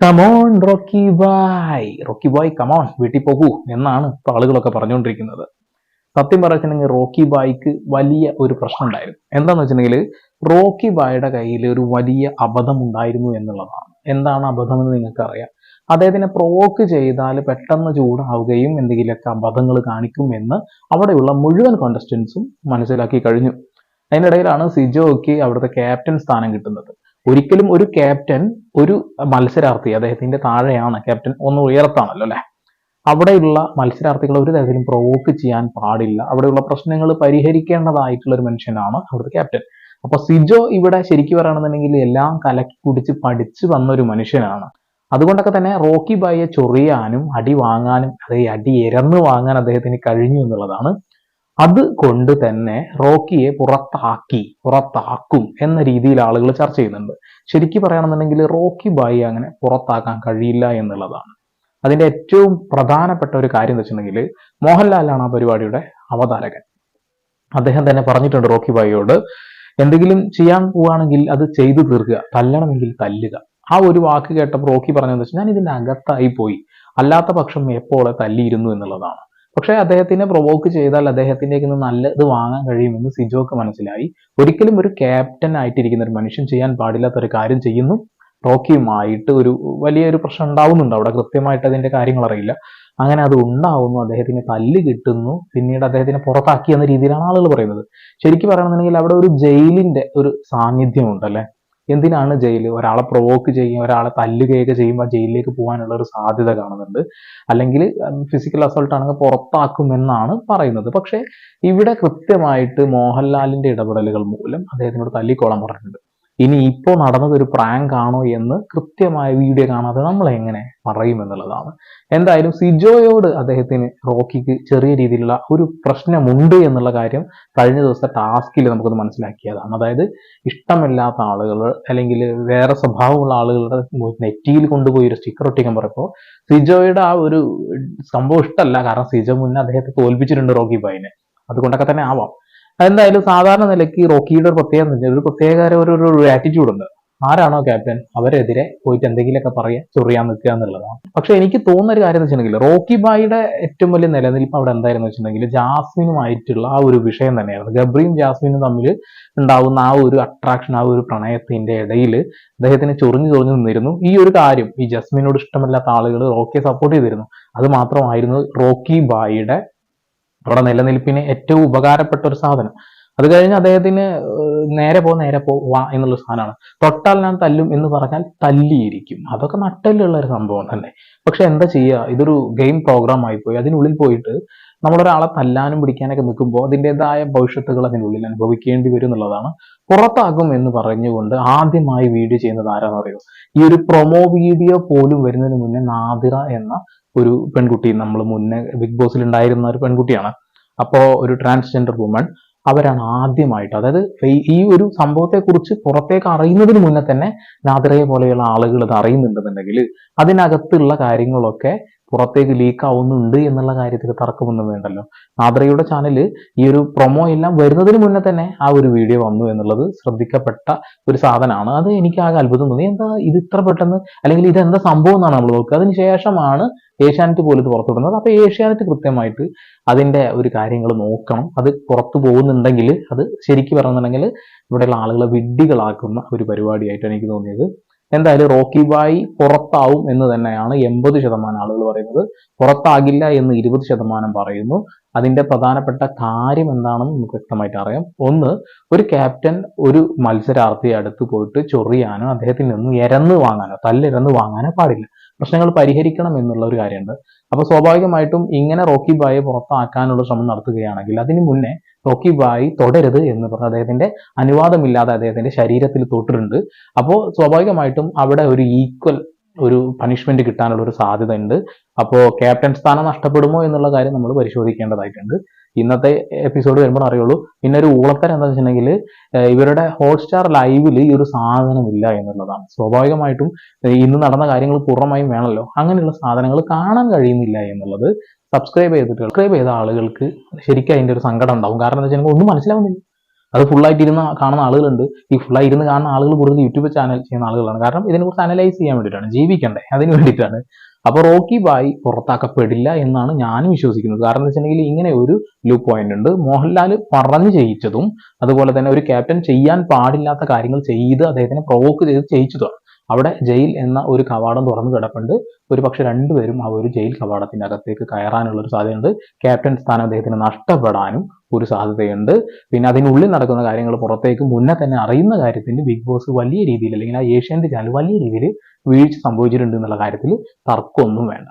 Come on Rocky Bhai Rocky boy come on വീട്ടിൽ പോകൂ എന്നാണ് ഇപ്പൊ ആളുകളൊക്കെ പറഞ്ഞുകൊണ്ടിരിക്കുന്നത്. സത്യം പറഞ്ഞിട്ടുണ്ടെങ്കിൽ റോക്കി ബായ്ക്ക് വലിയ ഒരു പ്രശ്നം ഉണ്ടായിരുന്നു എന്താന്ന് വെച്ചിട്ടുണ്ടെങ്കിൽ റോക്കി ബായുടെ കയ്യിൽ ഒരു വലിയ അബദ്ധം ഉണ്ടായിരുന്നു എന്നുള്ളതാണ്. എന്താണ് അബദ്ധം എന്ന് നിങ്ങൾക്ക് അറിയാം അദ്ദേഹത്തിനെ പ്രോക്ക് ചെയ്താൽ പെട്ടെന്ന് ചൂടാവുകയും എന്തെങ്കിലുമൊക്കെ അബദ്ധങ്ങൾ കാണിക്കും എന്ന് അവിടെയുള്ള മുഴുവൻ കോണ്ടസ്റ്റൻസും മനസ്സിലാക്കി കഴിഞ്ഞു. അതിനിടയിലാണ് സിജോയ്ക്ക് അവിടുത്തെ ക്യാപ്റ്റൻ സ്ഥാനം കിട്ടുന്നത്. ഒരിക്കലും ഒരു ക്യാപ്റ്റൻ ഒരു മത്സരാർത്ഥി അദ്ദേഹത്തിന്റെ താഴെയാണ് ക്യാപ്റ്റൻ ഒന്ന് ഉയർത്താണല്ലോ അല്ലെ? അവിടെയുള്ള മത്സരാർത്ഥികളെ ഒരു തരത്തിലും പ്രൊവോക്ക് ചെയ്യാൻ പാടില്ല. അവിടെയുള്ള പ്രശ്നങ്ങൾ പരിഹരിക്കേണ്ടതായിട്ടുള്ള ഒരു മനുഷ്യനാണ് അവിടുത്തെ ക്യാപ്റ്റൻ അപ്പൊ സിജോ ഇവിടെ ശരിക്കും പറയുകയാണെന്നുണ്ടെങ്കിൽ എല്ലാം കലക്കി കുടിച്ച് പഠിച്ചു വന്ന ഒരു മനുഷ്യനാണ്. അതുകൊണ്ടൊക്കെ തന്നെ റോക്കി ബായിയെ ചൊറിയാനും അടി വാങ്ങാനും അതെ അടി ഇരന്ന് വാങ്ങാൻ അദ്ദേഹത്തിന് കഴിഞ്ഞു എന്നുള്ളതാണ് അതുകൊണ്ട് തന്നെ റോക്കിയെ പുറത്താക്കി പുറത്താക്കും എന്ന രീതിയിൽ ആളുകൾ ചർച്ച ചെയ്യുന്നുണ്ട്. ശരിക്കും പറയുകയാണെന്നുണ്ടെങ്കിൽ റോക്കി ബായി അങ്ങനെ പുറത്താക്കാൻ കഴിയില്ല എന്നുള്ളതാണ്. അതിന്റെ ഏറ്റവും പ്രധാനപ്പെട്ട ഒരു കാര്യം എന്ന് വെച്ചിട്ടുണ്ടെങ്കിൽ മോഹൻലാലാണ് ആ പരിപാടിയുടെ അവതാരകൻ. അദ്ദേഹം തന്നെ പറഞ്ഞിട്ടുണ്ട് റോക്കി ബായിയോട് എന്തെങ്കിലും ചെയ്യാൻ പോവുകയാണെങ്കിൽ അത് ചെയ്തു തീർക്കുക തല്ലണമെങ്കിൽ തല്ലുക. ആ ഒരു വാക്ക് കേട്ടപ്പോൾ റോക്കി പറഞ്ഞതെന്ന് വെച്ചാൽ ഞാൻ ഇതിന്റെ അകത്തായി പോയി അല്ലാത്ത പക്ഷം എപ്പോഴെ തല്ലിയിരുന്നു എന്നുള്ളതാണ്. പക്ഷേ അദ്ദേഹത്തിനെ പ്രൊവോക്ക് ചെയ്താൽ അദ്ദേഹത്തിന്റെ നിന്ന് നല്ലത് വാങ്ങാൻ കഴിയുമെന്ന് സിജോക്ക് മനസ്സിലായി. ഒരിക്കലും ഒരു ക്യാപ്റ്റൻ ആയിട്ടിരിക്കുന്ന ഒരു മനുഷ്യൻ ചെയ്യാൻ പാടില്ലാത്ത ഒരു കാര്യം ചെയ്യുന്നു. റോക്കിയുമായിട്ട് ഒരു വലിയൊരു പ്രശ്നം ഉണ്ടാവുന്നുണ്ട്. അവിടെ കൃത്യമായിട്ട് അതിന്റെ കാര്യങ്ങൾ അറിയില്ല. അങ്ങനെ അത് ഉണ്ടാവുന്നു. അദ്ദേഹത്തിന് തല്ല് കിട്ടുന്നു. പിന്നീട് അദ്ദേഹത്തിനെ പുറത്താക്കി എന്ന രീതിയിലാണ് ആളുകൾ പറയുന്നത്. ശരിക്കും പറയണമെന്നുണ്ടെങ്കിൽ അവിടെ ഒരു ജയിലിന്റെ ഒരു സാന്നിധ്യമുണ്ട് ഉണ്ടല്ലേ എന്തിനാണ് ജയിൽ ഒരാളെ പ്രൊവോക്ക് ചെയ്യും ഒരാളെ തല്ലുകയൊക്കെ ചെയ്യുമ്പോൾ ജയിലിലേക്ക് പോകാനുള്ള ഒരു സാധ്യത കാണുന്നുണ്ട്. അല്ലെങ്കിൽ ഫിസിക്കൽ അസോൾട്ട് ആണെങ്കിൽ പുറത്താക്കുമെന്നാണ് പറയുന്നത്. പക്ഷേ ഇവിടെ കൃത്യമായിട്ട് മോഹൻലാലിന്റെ ഇടപെടലുകൾ മൂലം അദ്ദേഹത്തിനോട് തല്ലിക്കോളാൻ പറഞ്ഞിട്ടുണ്ട്. ഇനി ഇപ്പോൾ നടന്നത് ഒരു പ്രാങ്ക് ആണോ എന്ന് കൃത്യമായ വീഡിയോ കാണാതെ നമ്മൾ എങ്ങനെ പറയും എന്നുള്ളതാണ്. എന്തായാലും സിജോയോട് അദ്ദേഹത്തിന് റോക്കിക്ക് ചെറിയ രീതിയിലുള്ള ഒരു പ്രശ്നമുണ്ട് എന്നുള്ള കാര്യം കഴിഞ്ഞ ദിവസത്തെ ടാസ്കിൽ നമുക്കൊന്ന് മനസ്സിലാക്കിയതാണ്. അതായത് ഇഷ്ടമില്ലാത്ത ആളുകൾ അല്ലെങ്കിൽ വേറെ സ്വഭാവമുള്ള ആളുകളുടെ നെറ്റിയിൽ കൊണ്ടുപോയി ഒരു സ്റ്റിക്കർ ഒട്ടിക്കാൻ പറയുമ്പോൾ സിജോയുടെ ആ ഒരു സംഭവം ഇഷ്ടമല്ല കാരണം സിജോ മുന്നേ അദ്ദേഹത്തെ തോൽപ്പിച്ചിട്ടുണ്ട് റോക്കി ബൈനെ അതുകൊണ്ടൊക്കെ തന്നെ ആവാം. എന്തായാലും സാധാരണ നിലയ്ക്ക് റോക്കിയുടെ ഒരു പ്രത്യേകത ഒരു പ്രത്യേക ഒരു ആറ്റിറ്റ്യൂഡ് ഉണ്ട്. ആരാണോ ക്യാപ്റ്റൻ അവരെതിരെ പോയിട്ട് എന്തെങ്കിലുമൊക്കെ പറയാ ചൊറിയാൻ നിൽക്കുക എന്നുള്ളതാണ്. പക്ഷെ എനിക്ക് തോന്നുന്ന ഒരു കാര്യം എന്ന് വെച്ചിട്ടുണ്ടെങ്കിൽ റോക്കി ബായിയുടെ ഏറ്റവും വലിയ നിലനിൽപ്പ് അവിടെ എന്തായിരുന്നു വെച്ചിട്ടുണ്ടെങ്കിൽ ജാസ്മിനുമായിട്ടുള്ള ആ ഒരു വിഷയം തന്നെയായിരുന്നു. ഗബ്രിയും ജാസ്മിനും തമ്മിൽ ഉണ്ടാവുന്ന ആ ഒരു അട്രാക്ഷൻ ആ ഒരു പ്രണയത്തിന്റെ ഇടയിൽ അദ്ദേഹത്തിന് ചൊറിഞ്ഞു ചൊറിഞ്ഞു നിന്നിരുന്നു. ഈ ഒരു കാര്യം ഈ ജസ്മിനോട് ഇഷ്ടമല്ലാത്ത ആളുകൾ റോക്കിയെ സപ്പോർട്ട് ചെയ്തിരുന്നു. അത് മാത്രമായിരുന്നു റോക്കി ബായിയുടെ അവിടെ നിലനിൽപ്പിന് ഏറ്റവും ഉപകാരപ്പെട്ട ഒരു സാധനം. അത് കഴിഞ്ഞ് അദ്ദേഹത്തിന് നേരെ പോ നേരെ പോ വാ എന്നുള്ള സാധനമാണ്. തൊട്ടാൽ ഞാൻ തല്ലും എന്ന് പറഞ്ഞാൽ തല്ലിയിരിക്കും. അതൊക്കെ നട്ടലുള്ള ഒരു സംഭവം തന്നെ. പക്ഷെ എന്താ ചെയ്യുക? ഇതൊരു ഗെയിം പ്രോഗ്രാം ആയിപ്പോയി. അതിനുള്ളിൽ പോയിട്ട് നമ്മളൊരാളെ തല്ലാനും പിടിക്കാനൊക്കെ നിൽക്കുമ്പോൾ അതിന്റെതായ ഭവിഷ്യത്തുകൾ അതിനുള്ളിൽ അനുഭവിക്കേണ്ടി വരും എന്നുള്ളതാണ് പുറത്താകും എന്ന് പറഞ്ഞുകൊണ്ട് ആദ്യമായി വീഡിയോ ചെയ്യുന്നത് ആരാന്ന് അറിയോ? ഈ ഒരു പ്രൊമോ വീഡിയോ പോലും വരുന്നതിന് മുന്നേ നാദിറ എന്ന ഒരു പെൺകുട്ടി നമ്മൾ മുന്നേ ബിഗ് ബോസിൽ ഉണ്ടായിരുന്ന ഒരു പെൺകുട്ടിയാണ്. അപ്പോൾ ഒരു ട്രാൻസ്ജെൻഡർ വുമൺ അവരാണ് ആദ്യമായിട്ട് അതായത് ഈ ഒരു സംഭവത്തെക്കുറിച്ച് പുറത്തേക്ക് അറിയുന്നതിന് മുന്നേ തന്നെ നാദിറയെ പോലെയുള്ള ആളുകൾ ഇത് അറിയുന്നുണ്ടെന്നുണ്ടെങ്കിൽ അതിനകത്തുള്ള കാര്യങ്ങളൊക്കെ പുറത്തേക്ക് ലീക്ക് ആവുന്നുണ്ട് എന്നുള്ള കാര്യത്തിൽ തർക്കമൊന്നും വേണ്ടല്ലോ. ആദ്രയുടെ ചാനൽ ഈ ഒരു പ്രൊമോ എല്ലാം വരുന്നതിന് മുന്നേ തന്നെ ആ ഒരു വീഡിയോ വന്നു എന്നുള്ളത് ശ്രദ്ധിക്കപ്പെട്ട ഒരു സാധനമാണ്. അത് എനിക്ക് ആകെ അത്ഭുതം തോന്നി. എന്താ ഇത് ഇത്ര പെട്ടെന്ന്? അല്ലെങ്കിൽ ഇത് എന്താ സംഭവം എന്നാണ് നമ്മൾ നോക്കുക. അതിനുശേഷമാണ് ഏഷ്യാനെറ്റ് പോലും പുറത്തുവിടുന്നത്. അപ്പൊ ഏഷ്യാനെറ്റ് കൃത്യമായിട്ട് അതിന്റെ ഒരു കാര്യങ്ങൾ നോക്കണം. അത് പുറത്തു പോകുന്നുണ്ടെങ്കിൽ അത് ശരിക്കും പറയുന്നുണ്ടെങ്കിൽ ഇവിടെയുള്ള ആളുകളെ വിഡ്ഢികളാക്കുന്ന ഒരു പരിപാടിയായിട്ടാണ് എനിക്ക് തോന്നിയത്. എന്തായാലും റോക്കി ബായി പുറത്താവും എന്ന് തന്നെയാണ് എൺപത് ശതമാനം ആളുകൾ പറയുന്നത്. പുറത്താകില്ല എന്ന് ഇരുപത് ശതമാനം പറയുന്നു. അതിന്റെ പ്രധാനപ്പെട്ട കാര്യം എന്താണെന്ന് നമുക്ക് വ്യക്തമായിട്ട് അറിയാം. ഒന്ന് ഒരു ക്യാപ്റ്റൻ ഒരു മത്സരാർത്ഥിയെ അടുത്ത് പോയിട്ട് ചൊറിയാനോ അദ്ദേഹത്തിൽ നിന്ന് ഇരന്ന് വാങ്ങാനോ തല്ലിരന്ന് വാങ്ങാനോ പാടില്ല. പ്രശ്നങ്ങൾ പരിഹരിക്കണം എന്നുള്ള ഒരു കാര്യമുണ്ട്. അപ്പോൾ സ്വാഭാവികമായിട്ടും ഇങ്ങനെ റോക്കി ബായെ പുറത്താക്കാനുള്ള ശ്രമം നടത്തുകയാണെങ്കിൽ അതിന് മുന്നേ റോക്കി ബായി തുടരുത് എന്ന് പറഞ്ഞ അദ്ദേഹത്തിന്റെ അനുവാദമില്ലാതെ അദ്ദേഹത്തിന്റെ ശരീരത്തിൽ തൊട്ടിട്ടുണ്ട്. അപ്പോൾ സ്വാഭാവികമായിട്ടും അവിടെ ഒരു ഈക്വൽ ഒരു പണിഷ്മെന്റ് കിട്ടാനുള്ള ഒരു സാധ്യത ഉണ്ട് അപ്പോൾ ക്യാപ്റ്റൻ സ്ഥാനം നഷ്ടപ്പെടുമോ എന്നുള്ള കാര്യം നമ്മൾ പരിശോധിക്കേണ്ടതായിട്ടുണ്ട്. ഇന്നത്തെ എപ്പിസോഡ് വരുമ്പോൾ അറിയുള്ളൂ. പിന്നെ ഒരു ഊളത്തരം എന്താ വെച്ചിട്ടുണ്ടെങ്കിൽ ഇവരുടെ ഹോട്ട്സ്റ്റാർ ലൈവിൽ ഈ ഒരു സാധനമില്ല എന്നുള്ളതാണ്. സ്വാഭാവികമായിട്ടും ഇന്ന് നടന്ന കാര്യങ്ങൾ പൂർണമായും വേണമല്ലോ. അങ്ങനെയുള്ള സാധനങ്ങൾ കാണാൻ കഴിയുന്നില്ല എന്നുള്ളത് സബ്സ്ക്രൈബ് ചെയ്തിട്ട് സബ്സ്ക്രൈബ് ചെയ്ത ആളുകൾക്ക് ശരിക്കും അതിന്റെ ഒരു സങ്കടം ഉണ്ടാവും. കാരണം എന്താ വെച്ചാൽ ഒന്നും മനസ്സിലാവുന്നില്ല. അത് ഫുള്ളായിട്ട് ഇരുന്ന് കാണുന്ന ആളുകളുണ്ട്. ഈ ഫുള്ളായി ഇരുന്ന് കാണുന്ന ആളുകൾ കൂടുതൽ യൂട്യൂബ് ചാനൽ ചെയ്യുന്ന ആളുകളാണ്. കാരണം ഇതിനെക്കുറിച്ച് അനലൈസ് ചെയ്യാൻ വേണ്ടിയിട്ടാണ്. ജീവിക്കണ്ടേ? അതിന് വേണ്ടിയിട്ടാണ്. അപ്പോൾ റോക്കി ബായ് പുറത്താക്കപ്പെടില്ല എന്നാണ് ഞാനും വിശ്വസിക്കുന്നത്. കാരണം എന്താ വെച്ചിട്ടുണ്ടെങ്കിൽ ഇങ്ങനെ ഒരു ലൂ പോയിന്റ് ഉണ്ട്. മോഹൻലാൽ പറഞ്ഞു ചെയ്യിച്ചതും അതുപോലെ തന്നെ ഒരു ക്യാപ്റ്റൻ ചെയ്യാൻ പാടില്ലാത്ത കാര്യങ്ങൾ ചെയ്ത് അദ്ദേഹത്തിനെ പ്രൊവോക്ക് ചെയ്ത് ചെയ്യിച്ചതുമാണ്. അവിടെ ജയിൽ എന്ന ഒരു കവാടം തുറന്നു കിടപ്പുണ്ട്. ഒരു പക്ഷെ രണ്ടുപേരും ആ ഒരു ജയിൽ കവാടത്തിന്റെ അകത്തേക്ക് കയറാനുള്ള ഒരു സാധ്യതയുണ്ട്. ക്യാപ്റ്റൻ സ്ഥാനം അദ്ദേഹത്തിന് നഷ്ടപ്പെടാനും ഒരു സാധ്യതയുണ്ട്. പിന്നെ അതിനുള്ളിൽ നടക്കുന്ന കാര്യങ്ങൾ പുറത്തേക്ക് മുന്നേ തന്നെ അറിയുന്ന കാര്യത്തിന് ബിഗ് ബോസ് വലിയ രീതിയിൽ അല്ലെങ്കിൽ ആ ഏഷ്യാനെറ്റ് ചാനൽ വലിയ രീതിയിൽ വീഴ്ച സംഭവിച്ചിട്ടുണ്ട് എന്നുള്ള കാര്യത്തിൽ തർക്കമൊന്നും വേണ്ട.